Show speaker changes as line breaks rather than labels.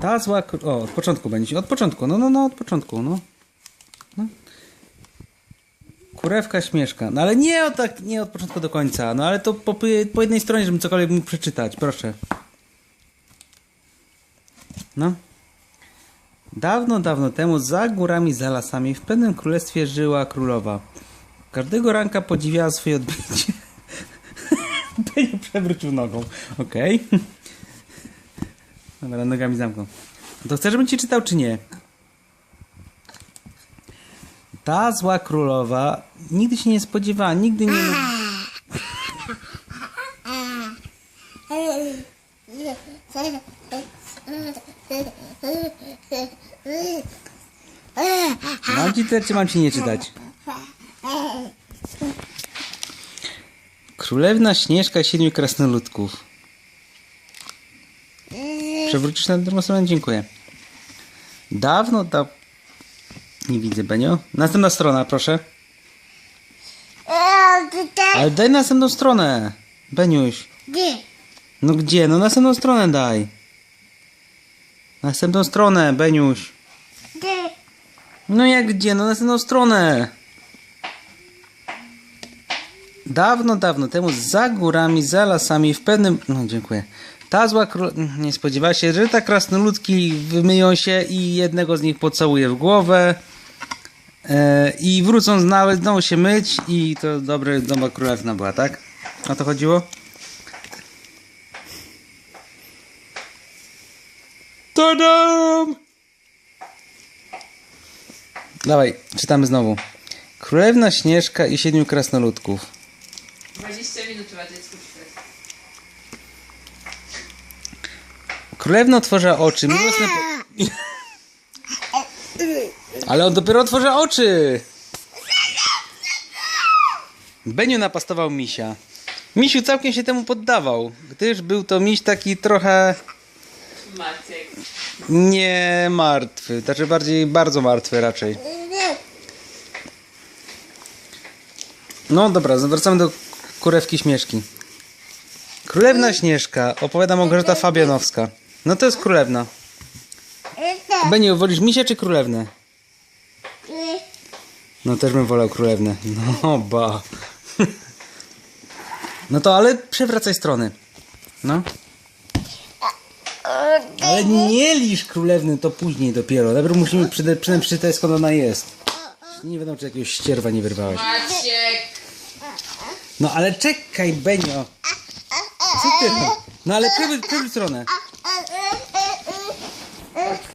Ta zła... O, od początku będzie. Od początku, no, no, no, od początku, no. no. Kurewka śmieszka. No ale nie od, tak, nie od początku do końca. No ale to po, po jednej stronie, żebym cokolwiek mógł przeczytać. Proszę. No. Dawno, dawno temu za górami, za lasami w pewnym królestwie żyła królowa. Każdego ranka podziwiała swoje odbicie. Benio przewrócił nogą. Okej. Dobra, nogami zamknął. To chcesz, żebym ci czytał, czy nie? Ta zła królowa nigdy się nie spodziewała, nigdy nie... Mam ci czytać, czy mam ci nie czytać? Królewna Śnieżka siedmiu krasnoludków. Przewrócisz na drugą stronę? Dziękuję. Dawno, da... Nie widzę, Benio. Następna strona, proszę. Ale daj następną stronę. Beniuś.
Gdzie?
No gdzie? No następną stronę daj. Następną stronę, Beniuś.
Gdzie?
No jak gdzie? No następną stronę. Dawno, dawno temu za górami, za lasami, w pewnym... No dziękuję. Ta zła król... Nie spodziewała się, że tak krasnoludki wymyją się i jednego z nich pocałuje w głowę. E, I wrócą znowu, znowu się myć i to dobre nowa królewna była, tak? O to chodziło? Tadam! Dawaj, czytamy znowu. Królewna Śnieżka i siedmiu krasnoludków.
20 minut trzeba dziecku czytać.
Królewna otworzyła oczy. Miłosne po... Ale on dopiero otworzył oczy. Beniu napastował misia. Misiu całkiem się temu poddawał, gdyż był to miś taki trochę
Maciek.
nie martwy, znaczy bardziej bardzo martwy raczej. No dobra, wracamy do kurewki śmieszki. Królewna Śnieżka, opowiada Małgorzata Fabianowska. No to jest królewna. Beniu, wolisz misia czy królewnę? No też bym wolał królewnę. No ba. No to ale przewracaj strony. No. Ale nie lisz królewny, to później dopiero. Najpierw musimy przynajmniej przeczytać skąd ona jest. Nie wiadomo, czy jakiegoś ścierwa nie wyrwałeś.
Maciek!
No ale czekaj, Benio. Co ty? No ale przewróć stronę.